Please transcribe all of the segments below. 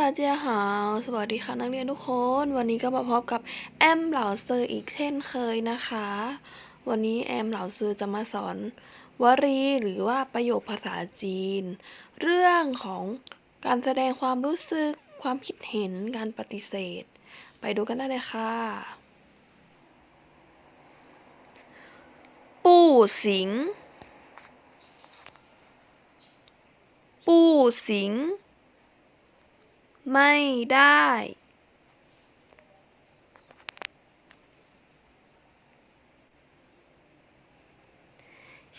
ตาเจียหาวสวัสดีค่ะนักเรียนทุกคน วันนี้ก็มาพบกับแอมเหล่าเซอร์อีกเช่นเคยนะคะ วันนี้แอมเหล่าเซอร์จะมาสอนวรีหรือว่าประโยคภาษาจีน เรื่องของการแสดงความรู้สึก ความคิดเห็นการปฏิเสธ ไปดูกันได้เลยค่ะปู่สิงปู่สิง ไม่ได้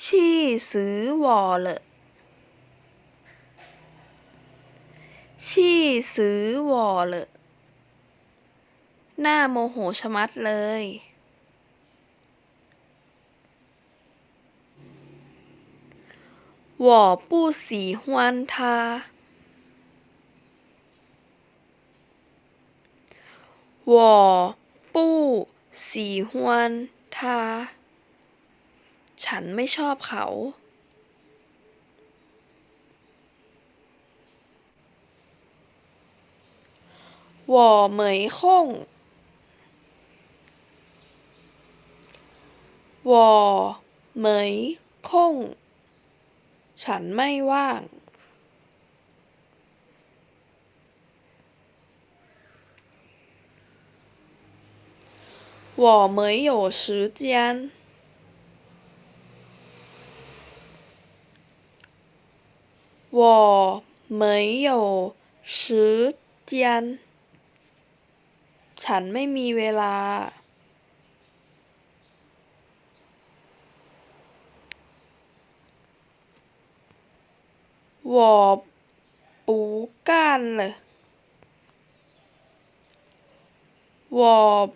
ชีซื้อวอลเลชีซื้อวอลเลหน้าโมโหชะมัดเลย หว่อปู้สี วอปู้ สีฮวนทา ฉันไม่ชอบเขา วอเหมยคงวอเมยคงฉันไม่ว่าง 我没有时间我没有时间ฉันไม่มีเวลา 我不干了我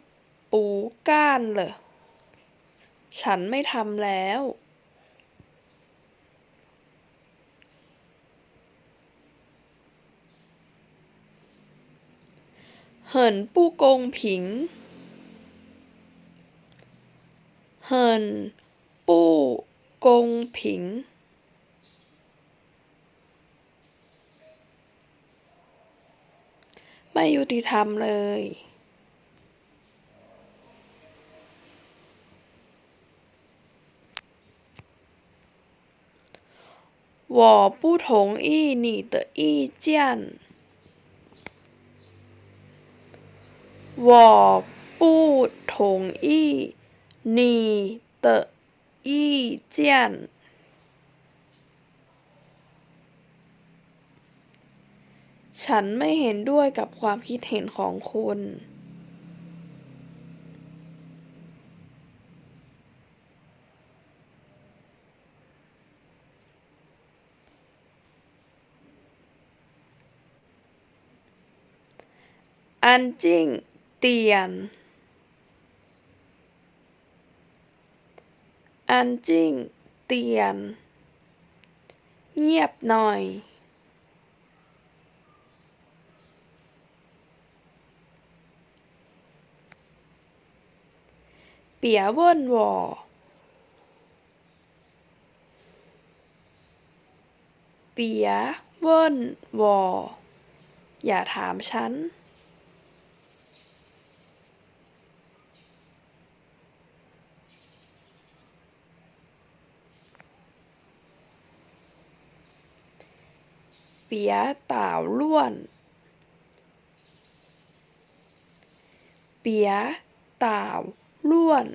ปูก้านเหรอ ฉันไม่ทำแล้ว เหินปู้กงผิง เหินปู้กงผิงไม่ยุติธรรมเลย 我不同意你的意见。我不同意你的意见。ฉันไม่เห็นด้วยกับความคิดเห็นของคุณ อันจริงเตียน อันจริงเตียน เงียบหน่อย เปียเว่นวอเปียว่นวออย่าถามฉัน เปียต่าวล้วน เปียต่าวล้วน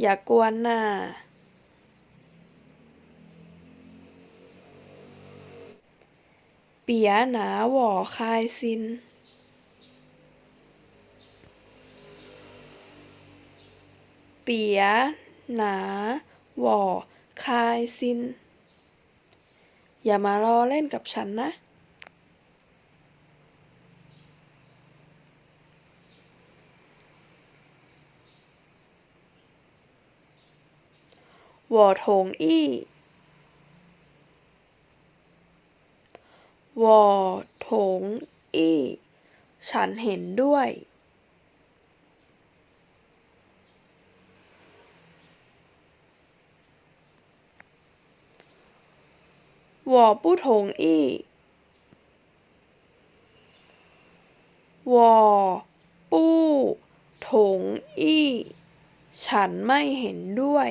อย่ากวนหน้า เปียหนาหว่อคายซินเปียหนา หว่อ คายซิน อย่ามาล้อเล่นกับฉันนะ วอถงอี้ วอถงอี้ ฉันเห็นด้วย 我不同意 วอ ปู้ ถง อี้ ฉันไม่เห็นด้วย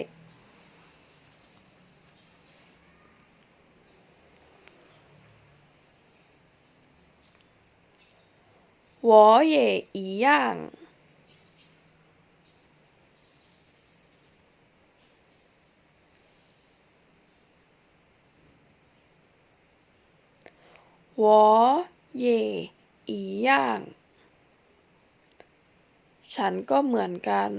我也一样。 วอเยี่าง ฉันก็เหมือนกัน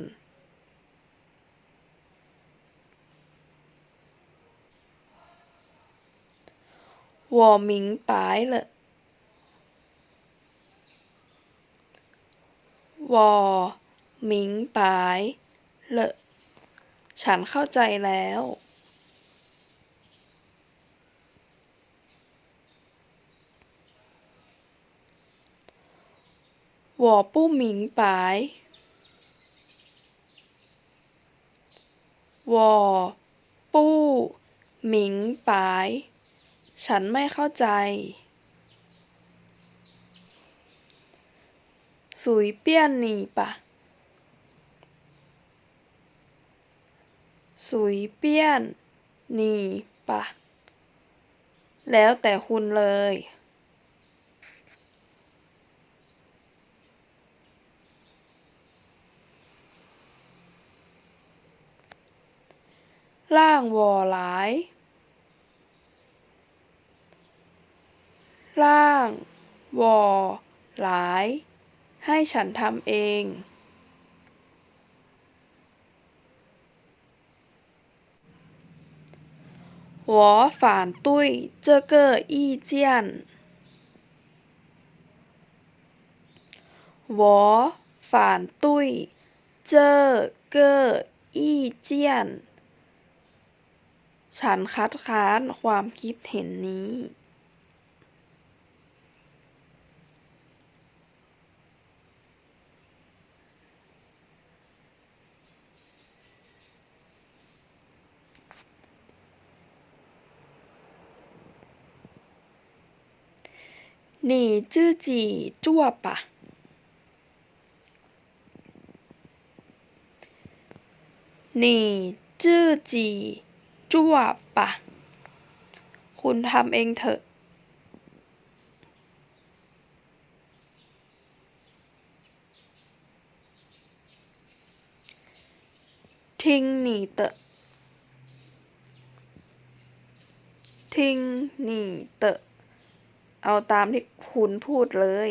วอมิงปายวอมิงฉันเข้าใจแล้ว 我不明白我不明白ฉันไม่เข้าใจ สุยเปี้ยนหนีปะสุยเปี้ยนหนีปะ แล้วแต่คุณเลย ล่างวอหลาย ล่างวอหลาย ให้ฉันทำเอง หวอฝานตุ้ย เจ้อก้ออี้วฝานตุ้ย เจอก้อ ฉันคัดค้านความคิดเห็นนี้你自己做吧。你自己 จั่ปะ คุณทำเองเถอะ ทิ้งหนีเตะทิ้งหนีเตะเอาตามที่คุณพูดเลย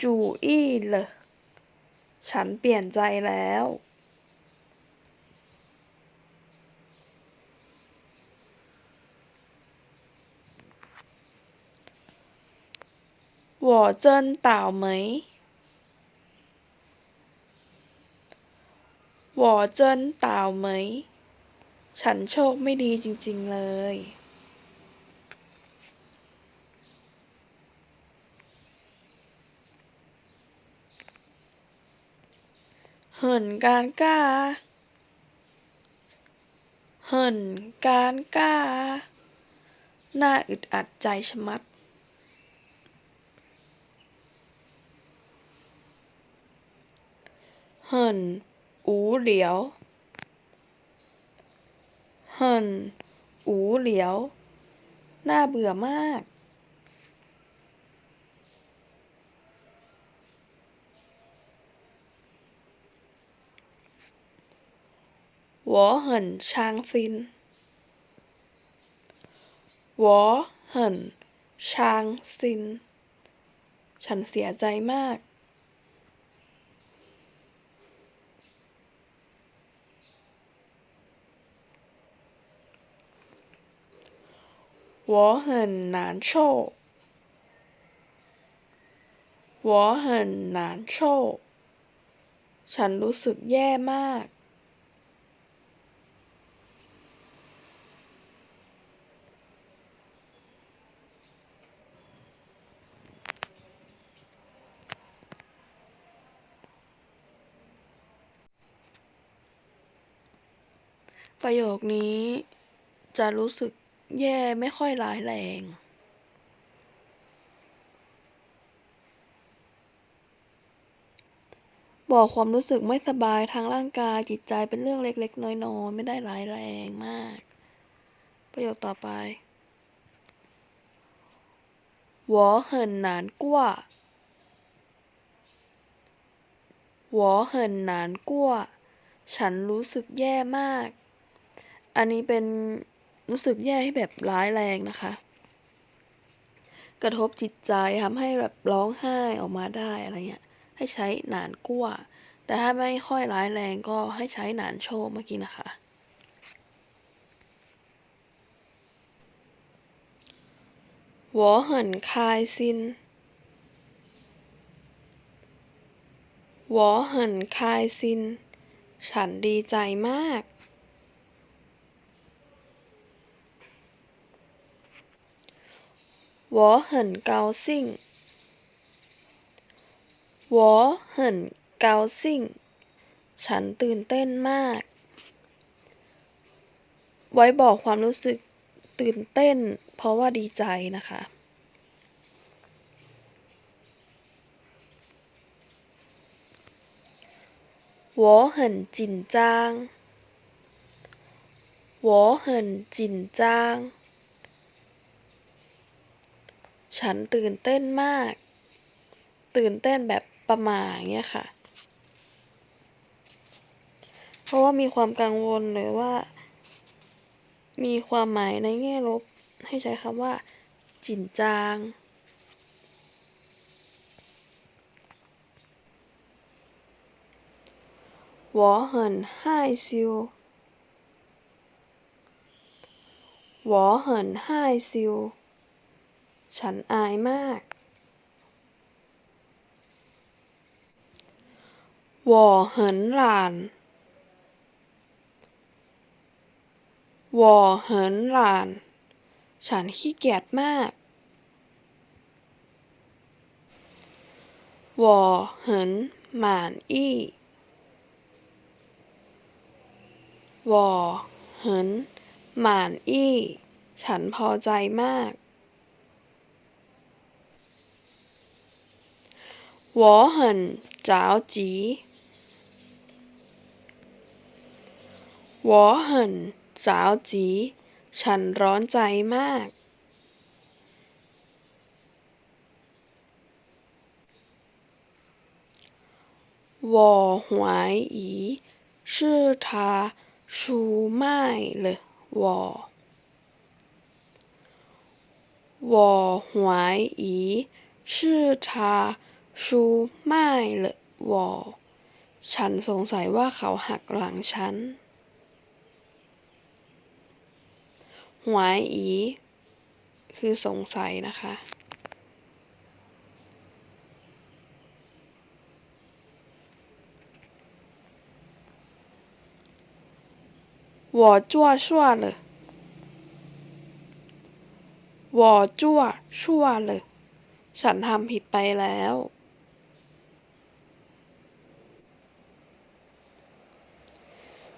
主意了ฉันเปลี่ยนใจแล้ว 我真倒霉我真倒霉ฉันโชคไม่ดีจริงๆเลย เหินการกล้า เหินการกล้าน่าอึดอัดใจชะมัด เหินอูเหลียว เหินอูเหลียว น่าเบื่อมาก 我很伤心我很伤心ฉันเสียใจมาก ผ 我很难受我很难受ฉันรู้สึกแย่มาก ประโยคนี้จะรู้สึกแย่ไม่ค่อยร้ายแรง บอกความรู้สึกไม่สบายทางร่างกายจิตใจเป็นเรื่องเล็กๆ น้อยๆ ไม่ได้ร้ายแรงมาก ประโยคต่อไป我很难过我很难过ฉันรู้สึกแย่มาก อันนี้เป็นรู้สึกแย่ให้แบบร้ายแรงนะคะ กระทบจิตใจทำให้แบบร้องไห้ออกมาได้อะไรเงี้ย ให้ใช้หนานกั้ว แต่ถ้าไม่ค่อยร้ายแรงก็ให้ใช้หนานโชคเมื่อกี้นะคะ หัวหันคายซินหัวหันคายซิน ฉันดีใจมาก 我很高兴，我很高兴ฉันตื่นเต้นมาก ไว้บอกความรู้สึกตื่นเต้น เพราะว่าดีใจนะคะ วอเหินจิน ฉันตื่นเต้นมาก ตื่นเต้นแบบประมาอย่าเงี้ยค่ะ เพราะว่ามีความกังวลหรือว่า มีความหมายในแง่ลบ ให้ใช้คำว่า จินจาง หัวเหินห้ซิวหัวหินห้ซิว ฉันอายมาก วอเหินหลาน วอเหินหลาน ฉันขี้เกียจมาก วอเหินหมานอี้ วอเหินมานอี้ ฉันพอใจมาก 我很着急我很着急ฉันร้อนใจมาก 我怀疑是他出卖了我我怀疑是他 ชูไม่เลยวอฉันสงสัยว่าเขาหักหลังฉัน หวายอี คือสงสัยนะคะ วอจั่วชั่วเลยว我จั่วชั่วเลย ฉันทำผิดไปแล้ว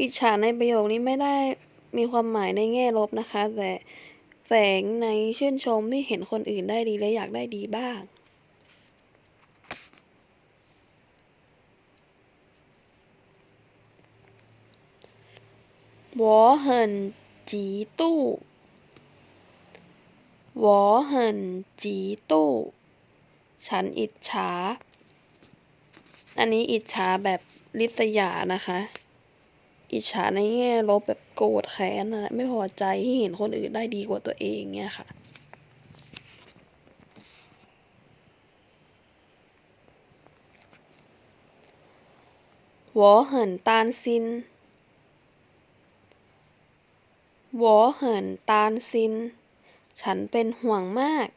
อิจฉาในประโยคนี้ไม่ได้มีความหมายในแง่ลบนะคะ แต่แฝงในชื่นชมที่เห็นคนอื่นได้ดีและอยากได้ดีบ้าง ต 我很嫉妒我很嫉妒ฉันอิจฉา อันนี้อิจฉาแบบริษยานะคะ อิจฉาในแง่ลบแบบโกรธแค้นนะไม่พอใจที่เห็นคนอื่นได้ดีกว่าตัวเองเนี่ยค่ะวอเหินตานซินวอเหินตานซิน ฉันเป็นห่วงมาก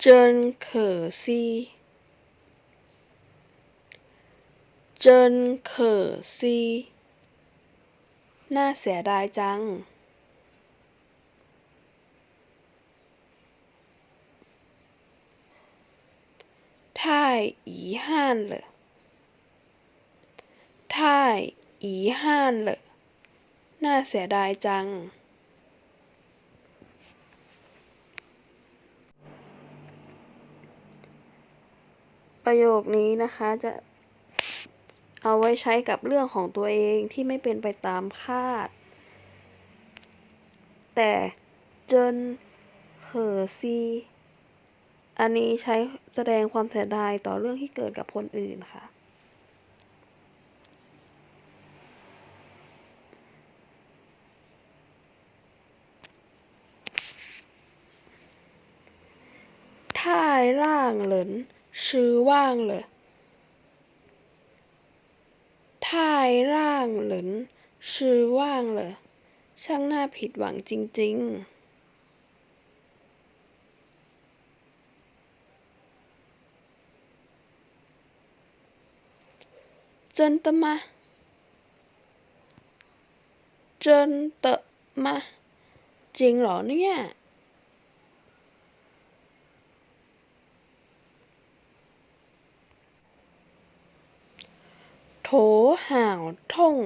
เจินเขอซี 可惜น่าเสียดายจัง 太遗憾了太遗憾了น่าเสียดายจัง ประโยคนี้นะคะจะ เอาไว้ใช้กับเรื่องของตัวเองที่ไม่เป็นไปตามคาด แต่จนเขอซี อันนี้ใช้แสดงความเสียดายต่อเรื่องที่เกิดกับคนอื่นค่ะท่ายล่างเหลินชื่อว่างเลย 太让人失望了ช่างน่าผิดหวังจริง ๆ 真的吗真的吗จริงเหรอเนี่ย ห่าวท่ง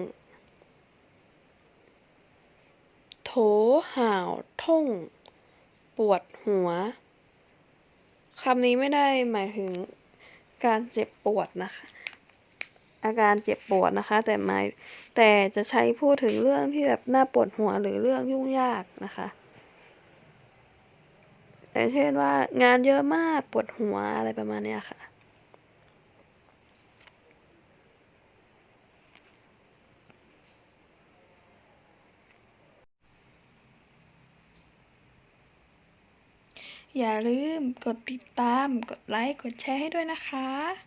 โถห่าวท่ง ปวดหัว คำนี้ไม่ได้หมายถึงการเจ็บปวดนะคะ อาการเจ็บปวดนะคะ แต่หมายแต่จะใช้พูดถึงเรื่องที่แบบน่าปวดหัวหรือเรื่องยุ่งยากนะคะอย่างเช่นว่างานเยอะมากปวดหัวอะไรประมาณนี้ค่ะ อย่าลืมกดติดตาม กดไลค์ กดแชร์ให้ด้วยนะคะ